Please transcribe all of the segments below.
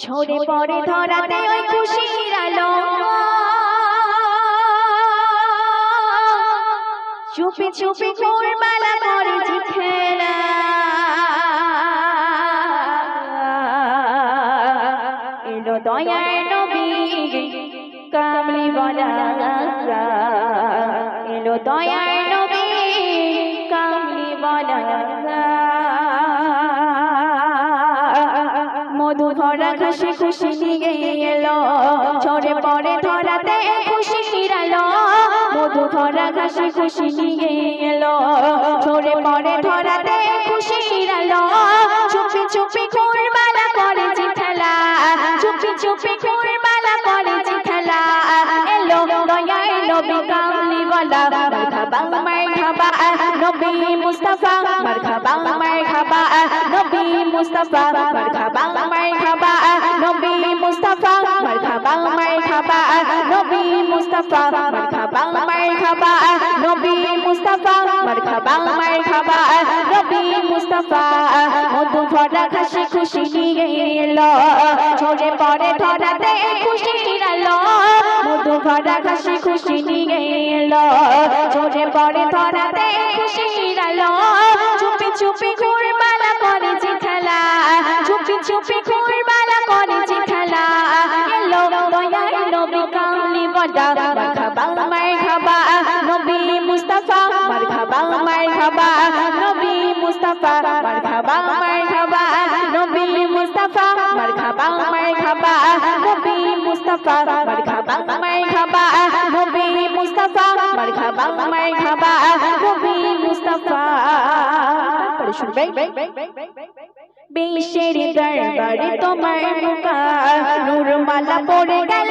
ছড়ে পড়ে ধরাতে ওই খুশির আলো। চুপি চুপি কুরবালা করেছি খেলা এলো দয়ার নবী কামলি বলা এলো দয়ার নবী কামলি বলা মধু ভরা খুশি খুশি নিয়ে এলো। ছড়ে পড়ে ধরাতে খুশি ফিরালো মধু ভরা খুশি খুশি নিয়ে এলো। ছড়ে পড়ে ধরাতে খুশি ফিরালো চুপি চুপি কুরবালা করেছি খেলা। চুপি চুপি কুরবালা করেছি খেলা। এলো দয়ার নবী কামলি বলা মারহাবা মারহাবা, নবী মুস্তাফা। মারহাবা মারহাবা, নবী মুস্তাফা। মারহাবা মারহাবা, নবী মুস্তাফা, মারহাবা মারহাবা, নবী মুস্তাফা। মধু ভরা খুশি খুশি নিয়ে এলো ছড়ে পড়ে ধরাতে খুশি এলো মধু ভরা খুশি খুশি নিয়ে এলো ছড়ে পড়ে ধরাতে বিশ্বের দরবারে তোমার মুকার নূর মালা পড়ে গেল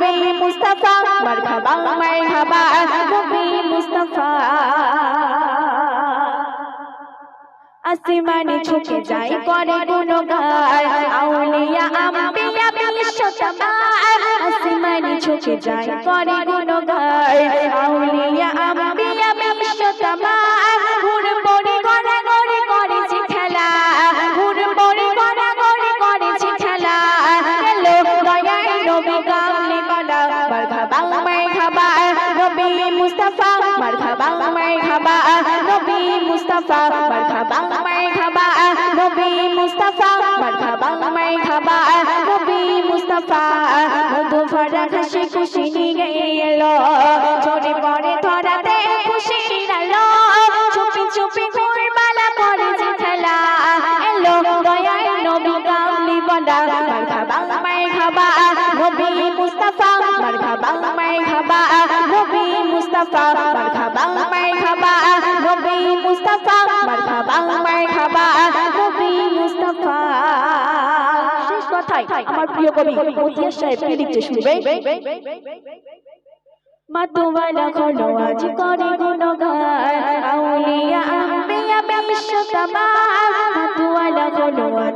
নবী মুস্তাফা, মারহাবা মারহাবা নবী মুস্তাফা। আসমানে ঝুঁকে যাই করে গুণগান আউলিয়া, আম্বিয়া বিশ্বতমার আসমানে ঝুঁকে যাই করে গুণগান আউলিয়া, আম্বিয়া বিশ্বতমার মুস্তাফা, মারহাবা মারহাবা নবী মুস্তাফা, মারহাবা মারহাবা নবী মুস্তাফা মধু ভরা খুশি খুশি নিয়ে এলো। মুস্তাফা মারহাবা মারহাবা নবী মুস্তাফা। শেষ কথায় আমার প্রিয় কবি মতিয়া সাহেব কি লিখতে শুনবে? মাতুয়ালা খোলো আজ করে গুণগান, আউলিয়া আম্বিয়া বিশ্বতমার মাতুয়ালা খোলো আজ